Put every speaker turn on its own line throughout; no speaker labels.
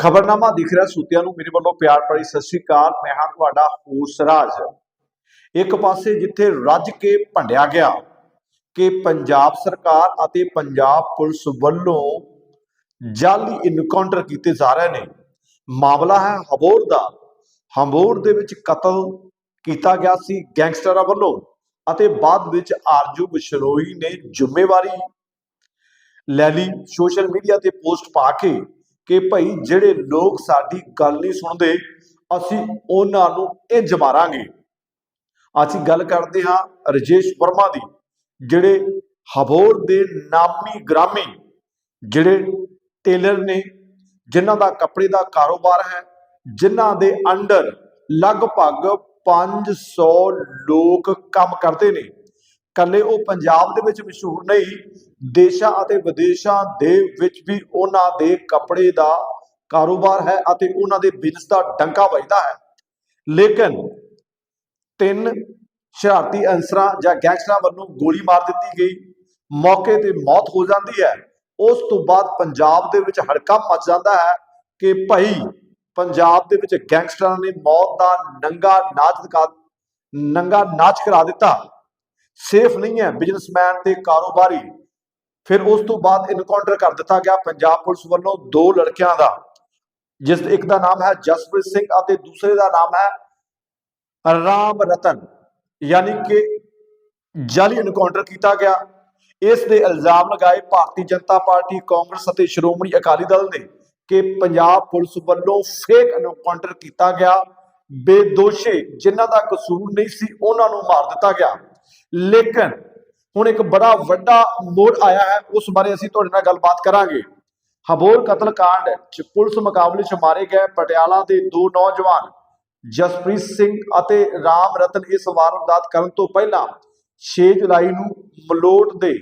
ਖਬਰਨਾਮਾ ਦਿਖ ਰਿਹਾ ਸੁਤਿਆਂ ਨੂੰ, ਮੇਰੇ ਵੱਲੋਂ ਪਿਆਰ ਭਰੀ ਸਤਿ ਸ਼੍ਰੀ ਅਕਾਲ। ਮੈਂ ਹਾਂ ਤੁਹਾਡਾ ਹੋਸ ਰਾਜ। ਇੱਕ ਪਾਸੇ ਜਿੱਥੇ ਰੱਜ ਕੇ ਭੰਡਿਆ ਗਿਆ ਕਿ ਪੰਜਾਬ ਸਰਕਾਰ ਅਤੇ ਪੰਜਾਬ ਪੁਲਿਸ ਵੱਲੋਂ ਜਾਲੀ ਇਨਕਾਊਂਟਰ ਕੀਤੇ ਜਾ ਰਹੇ ਨੇ, ਮਾਮਲਾ ਹੈ ਹਬੋਰ ਦਾ। ਹਬੋਰ ਦੇ ਵਿੱਚ ਕਤਲ ਕੀਤਾ ਗਿਆ ਸੀ ਗੈਂਗਸਟਰਾਂ ਵੱਲੋਂ ਅਤੇ ਬਾਅਦ ਵਿੱਚ ਆਰਜੂ ਬਿਸ਼ਨੋਈ ਨੇ ਜ਼ਿੰਮੇਵਾਰੀ ਲੈ ਲਈ। ਸੋਸ਼ਲ ਮੀਡੀਆ ਤੇ ਪੋਸਟ ਪਾ ਕੇ ਕਿ ਭਾਈ ਜਿਹੜੇ ਲੋਕ ਸਾਡੀ ਗੱਲ ਨਹੀਂ ਸੁਣਦੇ, ਅਸੀਂ ਉਹਨਾਂ ਨੂੰ ਇੰਜ ਮਾਰਾਂਗੇ। ਅਸੀਂ ਗੱਲ ਕਰਦੇ ਹਾਂ ਰਜੇਸ਼ ਵਰਮਾ ਦੀ, ਜਿਹੜੇ ਹਬੋਰ ਦੇ ਨਾਮੀ ਗ੍ਰਾਮੀ, ਜਿਹੜੇ ਟੇਲਰ ਨੇ, ਜਿਨ੍ਹਾਂ ਦਾ ਕੱਪੜੇ ਦਾ ਕਾਰੋਬਾਰ ਹੈ, ਜਿਨ੍ਹਾਂ ਦੇ ਅੰਡਰ ਲਗਭਗ 500 ਲੋਕ ਕੰਮ ਕਰਦੇ ਨੇ। ਕੱਲੇ ਉਹ ਪੰਜਾਬ ਦੇ ਵਿੱਚ ਮਸ਼ਹੂਰ ਨਹੀਂ, ਦੇਸ਼ਾਂ ਅਤੇ ਵਿਦੇਸ਼ਾਂ ਦੇ ਵਿੱਚ ਵੀ ਉਹਨਾਂ ਦੇ ਕੱਪੜੇ ਦਾ ਕਾਰੋਬਾਰ ਹੈ ਅਤੇ ਉਹਨਾਂ ਦੇ ਬਿਜ਼ਨਸ ਦਾ ਡੰਕਾ ਵੱਜਦਾ ਹੈ। ਲੇਕਿਨ ਤਿੰਨ ਸ਼ਰਾਰਤੀ ਅਨਸਰਾਂ ਜਾਂ ਗੈਂਗਸਟਰਾਂ ਵੱਲੋਂ ਗੋਲੀ ਮਾਰ ਦਿੱਤੀ ਗਈ, ਮੌਕੇ ਤੇ ਮੌਤ ਹੋ ਜਾਂਦੀ ਹੈ। ਉਸ ਤੋਂ ਬਾਅਦ ਪੰਜਾਬ ਦੇ ਵਿੱਚ ਹੜਕਾ ਮਚ ਜਾਂਦਾ ਹੈ ਕਿ ਭਾਈ ਪੰਜਾਬ ਦੇ ਵਿੱਚ ਗੈਂਗਸਟਰਾਂ ਨੇ ਮੌਤ ਦਾ ਨੰਗਾ ਨਾਚ ਦਿਖਾ ਨੰਗਾ ਨਾਚ ਕਰਾ ਦਿੱਤਾ। ਸੇਫ ਨਹੀਂ ਹੈ ਬਿਜ਼ਨਸਮੈਨ ਤੇ ਕਾਰੋਬਾਰੀ। ਫਿਰ ਉਸ ਤੋਂ ਬਾਅਦ ਇਨਕਾਊਂਟਰ ਕਰ ਦਿੱਤਾ ਗਿਆ ਪੰਜਾਬ ਪੁਲਿਸ ਵੱਲੋਂ ਦੋ ਲੜਕਿਆਂ ਦਾ, ਜਿਸ ਇੱਕ ਦਾ ਨਾਮ ਹੈ ਜਸਪ੍ਰੀਤ ਸਿੰਘ ਅਤੇ ਦੂਸਰੇ ਦਾ ਨਾਮ ਹੈ ਰਾਮ ਰਤਨ ਯਾਨੀ ਕਿ ਜਾਲੀ ਇਨਕਾਊਂਟਰ ਕੀਤਾ ਗਿਆ। ਇਸ ਦੇ ਇਲਜ਼ਾਮ ਲਗਾਏ ਭਾਰਤੀ ਜਨਤਾ ਪਾਰਟੀ, ਕਾਂਗਰਸ ਅਤੇ ਸ਼੍ਰੋਮਣੀ ਅਕਾਲੀ ਦਲ ਨੇ ਕਿ ਪੰਜਾਬ ਪੁਲਿਸ ਵੱਲੋਂ ਫੇਕ ਇਨਕਾਊਂਟਰ ਕੀਤਾ ਗਿਆ। ਬੇਦੋਸ਼ੇ ਜਿਨ੍ਹਾਂ ਦਾ ਕਸੂਰ ਨਹੀਂ ਸੀ, ਉਹਨਾਂ ਨੂੰ ਮਾਰ ਦਿੱਤਾ ਗਿਆ। ਲੇਕਿਨ ਹੁਣ ਇੱਕ ਬੜਾ ਵੱਡਾ ਮੋੜ ਆਇਆ ਹੈ, ਉਸ ਬਾਰੇ ਅਸੀਂ ਤੁਹਾਡੇ ਨਾਲ ਗੱਲਬਾਤ ਕਰਾਂਗੇ। ਹਬੋਰ ਕਤਲकांड ਚ ਪੁਲਿਸ ਮੁਕਾਬਲੇ ਚ ਮਾਰੇ ਗਏ ਪਟਿਆਲਾ ਦੇ ਦੋ ਨੌਜਵਾਨ, ਜਸਪ੍ਰੀਤ ਸਿੰਘ ਅਤੇ ਰਾਮ ਰਤਨ, ਇਸ ਵਾਰਦਾਤ ਕਰਨ ਤੋਂ ਪਹਿਲਾਂ 6 ਜੁਲਾਈ ਨੂੰ ਮਲੋਟ ਦੇ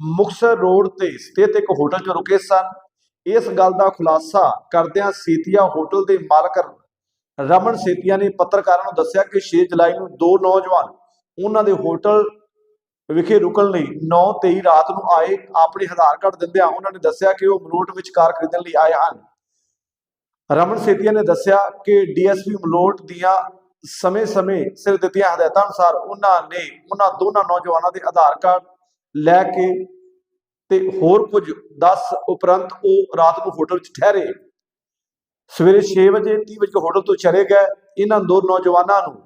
ਮੁਕਸਰ ਰੋਡ ਤੇ ਸਥਿਤ ਇੱਕ ਹੋਟਲ 'ਚ ਰੁਕੇ ਸਨ। ਇਸ ਗੱਲ ਦਾ ਖੁਲਾਸਾ ਕਰਦਿਆਂ ਸੇਤੀਆ ਹੋਟਲ ਦੇ ਮਾਲਕ ਰਮਨ ਸੇਤੀਆ ਨੇ ਪੱਤਰਕਾਰਾਂ ਨੂੰ ਦੱਸਿਆ ਕਿ 6 ਜੁਲਾਈ ਨੂੰ ਦੋ ਨੌਜਵਾਨ ਉਹਨਾਂ ਦੇ ਹੋਟਲ ਵਿਖੇ ਰੁਕਣ ਲਈ 9:23 ਰਾਤ ਨੂੰ ਆਏ, ਆਪਣੇ ਆਧਾਰ ਕਾਰਡ ਦਿੰਦਿਆਂ ਉਹਨਾਂ ਨੇ ਦੱਸਿਆ ਕਿ ਉਹ ਮਲੋਟ ਵਿੱਚ ਕਾਰ ਖਰੀਦਣ ਲਈ ਆਏ ਹਨ। ਰਮਨ ਸੇਤੀਆ ਨੇ ਦੱਸਿਆ ਕਿ ਡੀਐਸਪੀ ਮਲੋਟ ਦੀਆਂ ਸਮੇਂ-ਸਮੇਂ ਸਿਰ ਦਿੱਤੀਆਂ ਹਦਾਇਤਾਂ ਅਨੁਸਾਰ ਉਹਨਾਂ ਨੇ ਉਹਨਾਂ ਦੋਨਾਂ ਨੌਜਵਾਨਾਂ ਦੇ ਆਧਾਰ ਕਾਰਡ ਲੈ ਕੇ ਤੇ ਹੋਰ ਕੁਝ 10 ਉਪਰੰਤ ਉਹ ਰਾਤ ਨੂੰ ਹੋਟਲ ਵਿੱਚ ਠਹਿਰੇ। ਸਵੇਰੇ 6 ਵਜੇ 30 ਵਜੇ ਹੋਟਲ ਤੋਂ ਚਲੇ ਗਏ। ਇਹਨਾਂ ਦੋ ਨੌਜਵਾਨਾਂ ਨੂੰ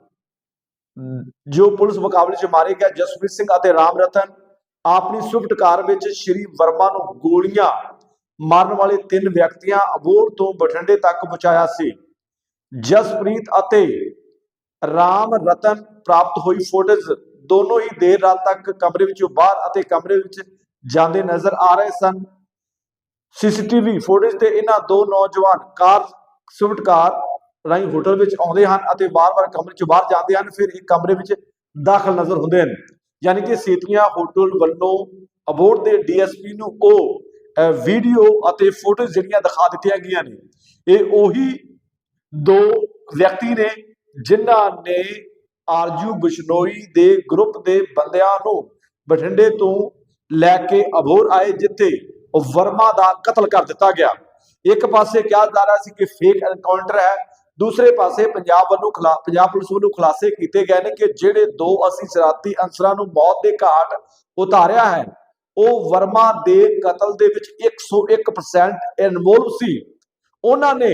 ਜੋ ਪੁਲਿਸ ਮੁਕਾਬਲੇ 'ਚ ਮਾਰੇ ਗਏ ਜਸਪ੍ਰੀਤ ਸਿੰਘ ਅਤੇ ਰਾਮ ਰਤਨ, ਆਪਣੀ ਸਵਿਫਟ ਕਾਰ ਵਿੱਚ ਸ਼੍ਰੀ ਵਰਮਾ ਨੂੰ ਗੋਲੀਆਂ ਮਾਰਨ ਵਾਲੇ ਤਿੰਨ ਵਿਅਕਤੀਆਂ ਅਬੋਰ ਤੋਂ ਬਠਿੰਡੇ ਤੱਕ ਪਹੁੰਚਾਇਆ ਸੀ। ਜਸਪ੍ਰੀਤ ਅਤੇ ਰਾਮ ਰਤਨ ਪ੍ਰਾਪਤ ਹੋਈ ਫੋਟੋਜ਼ ਦੋਨੋਂ ਹੀ ਦੇਰ ਰਾਤ ਤੱਕ ਕਮਰੇ ਵਿੱਚੋਂ ਬਾਹਰ ਅਤੇ ਕਮਰੇ ਵਿੱਚ ਜਾਂਦੇ ਨਜ਼ਰ ਆ ਰਹੇ ਸਨ। ਸੀਸੀਟੀਵੀ ਫੋਟੇਜ ਤੇ ਇਹਨਾਂ ਦੋ ਨੌਜਵਾਨ ਕਾਰ ਸਵਿਫਟ ਕਾਰ ਰਾਹੀਂ ਹੋਟਲ ਵਿੱਚ ਆਉਂਦੇ ਹਨ ਅਤੇ ਵਾਰ-ਵਾਰ ਕਮਰੇ ਚੋਂ ਬਾਹਰ ਜਾਂਦੇ ਹਨ ਫਿਰ ਇੱਕ ਕਮਰੇ ਵਿੱਚ ਦਾਖਲ ਨਜ਼ਰ ਹੁੰਦੇ ਹਨ। ਯਾਨੀ ਕਿ ਸੀਤੀਆਂ ਹੋਟਲ ਵੱਲੋਂ ਅਬੋਰਡ ਦੇ ਡੀਐਸਪੀ ਨੂੰ ਉਹ ਅਹ, ਵੀਡੀਓ ਅਤੇ ਫੋਟੋਜ਼ ਜਿਹੜੀਆਂ ਦਿਖਾ ਦਿੱਤੀਆਂ ਗਈਆਂ ਨੇ ਇਹ ਉਹੀ ਦੋ ਵਿਅਕਤੀ ਨੇ ਜਿਨ੍ਹਾਂ ਨੇ ਆਰਜੂ ਬਿਸ਼ਨੋਈ ਦੇ ਗਰੁੱਪ ਦੇ ਬੰਦਿਆਂ ਨੂੰ ਬਠਿੰਡੇ ਤੋਂ ਲੈ ਕੇ ਅਬੋਰ ਆਏ ਜਿੱਥੇ ਵਰਮਾ ਦਾ ਕਤਲ ਕਰ ਦਿੱਤਾ ਗਿਆ। ਇੱਕ ਪਾਸੇ ਕਿਹਾ ਜਾ ਰਿਹਾ ਸੀ ਕਿ ਫੇਕ ਐਨਕਾਊਂਟਰ ਹੈ ਦੂਸਰੇ ਪਾਸੇ ਪੰਜਾਬ ਵੱਲੋਂ ਖਿਲਾ, ਪੰਜਾਬ ਪੁਲਿਸ ਵੱਲੋਂ ਖੁਲਾਸੇ ਕੀਤੇ ਗਏ ਨੇ ਕਿ ਜਿਹੜੇ ਦੋ ਅਸੀਂ ਸ਼ਰਾਰਤੀ ਅਨਸਰਾਂ ਨੂੰ ਮੌਤ ਦੇ ਘਾਟ ਉਤਾਰਿਆ ਹੈ, ਉਹ ਵਰਮਾ ਦੇ ਕਤਲ ਦੇ ਵਿੱਚ 101% ਇਨਵੋਲਵ ਸੀ। ਉਹਨਾਂ ਨੇ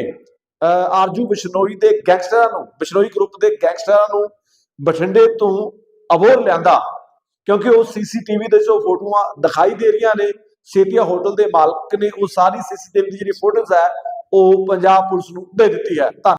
ਆਰਜੂ ਬਿਸ਼ਨੋਈ ਦੇ ਗੈਂਗਸਟਰਾਂ ਨੂੰ, ਬਿਸ਼ਨੋਈ ਗਰੁੱਪ ਦੇ ਗੈਂਗਸਟਰਾਂ ਨੂੰ ਬਠਿੰਡੇ ਤੋਂ ਅਬੋਰ ਲਿਆਂਦਾ, ਕਿਉਂਕਿ ਉਹ ਸੀਸੀਟੀਵੀ ਦੇ ਜੋ ਫੋਟੋਆਂ ਦਿਖਾਈ ਦੇ ਰਹੀਆਂ ਨੇ, ਸੇਤੀਆ ਹੋਟਲ ਦੇ ਮਾਲਕ ਨੇ ਉਹ ਸਾਰੀ ਸੀਸੀਟੀਵੀ ਦੀ ਜਿਹੜੀ ਫੋਟੋਜ਼ ਹੈ, ਉਹ ਪੰਜਾਬ ਪੁਲਿਸ ਨੂੰ ਦੇ ਦਿੱਤੀ ਹੈ। ਧੰਨ